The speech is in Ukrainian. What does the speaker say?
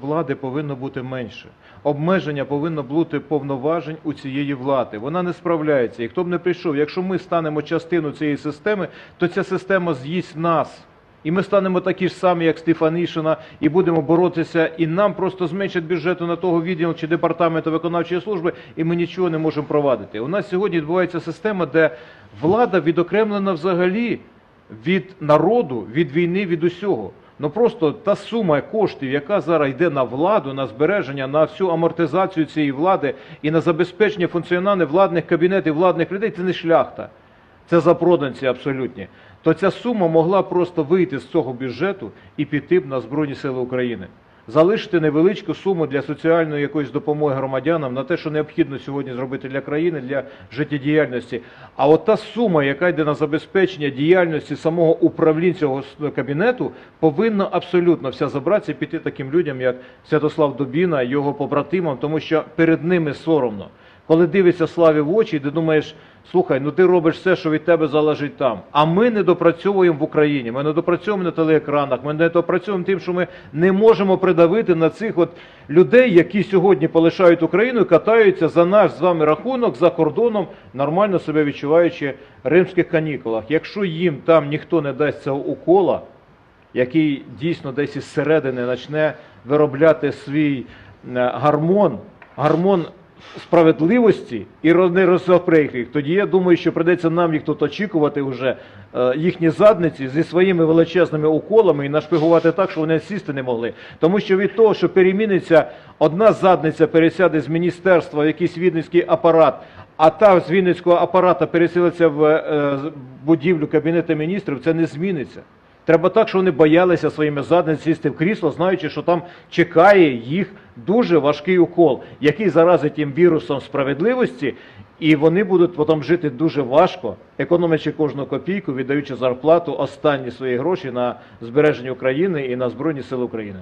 Влади повинно бути менше. Обмеження повинно бути повноважень у цієї влади. Вона не справляється. І хто б не прийшов, якщо ми станемо частиною цієї системи, то ця система з'їсть нас. І ми станемо такі ж самі, як Стефанішина, і будемо боротися, і нам просто зменшать бюджету на того відділу чи департаменту виконавчої служби, і ми нічого не можемо провадити. У нас сьогодні відбувається система, де влада відокремлена взагалі від народу, від війни, від усього. Ну просто та сума коштів, яка зараз йде на владу, на збереження, на всю амортизацію цієї влади і на забезпечення функціонування владних кабінетів, владних людей, це не шляхта. Це запроданці абсолютні. То ця сума могла просто вийти з цього бюджету і піти б на Збройні Сили України. Залишити невеличку суму для соціальної якоїсь допомоги громадянам на те, що необхідно сьогодні зробити для країни, для життєдіяльності. А от та сума, яка йде на забезпечення діяльності самого управління цього кабінету, повинна абсолютно вся забратися і піти таким людям, як Святослав Дубіна, його побратимам, тому що перед ними соромно. Коли дивишся славі в очі, ти думаєш, слухай, ну ти робиш все, що від тебе залежить там. А ми не допрацьовуємо в Україні, ми не допрацьовуємо на телеекранах, ми не допрацьовуємо тим, що ми не можемо придавити на цих от людей, які сьогодні полишають Україну і катаються за наш з вами рахунок за кордоном, нормально себе відчуваючи римських канікулах. Якщо їм там ніхто не дасть цього укола, який дійсно десь із середини почне виробляти свій е, гармон, гармон справедливості і не розопрейх їх, тоді я думаю, що прийдеться нам їх тут очікувати вже е, їхні задниці зі своїми величезними уколами і нашпигувати так, що вони сісти не могли. Тому що від того, що переміниться одна задниця пересяде з міністерства в якийсь відницький апарат, а та з Вінницького апарата переселиться в е, будівлю Кабінету міністрів, це не зміниться. Треба так, що вони боялися своїми задницями сісти в крісло, знаючи, що там чекає їх дуже важкий укол, який заразить їм вірусом справедливості, і вони будуть потім жити дуже важко, економячи кожну копійку, віддаючи зарплату останні свої гроші на збереження України і на Збройні Сили України.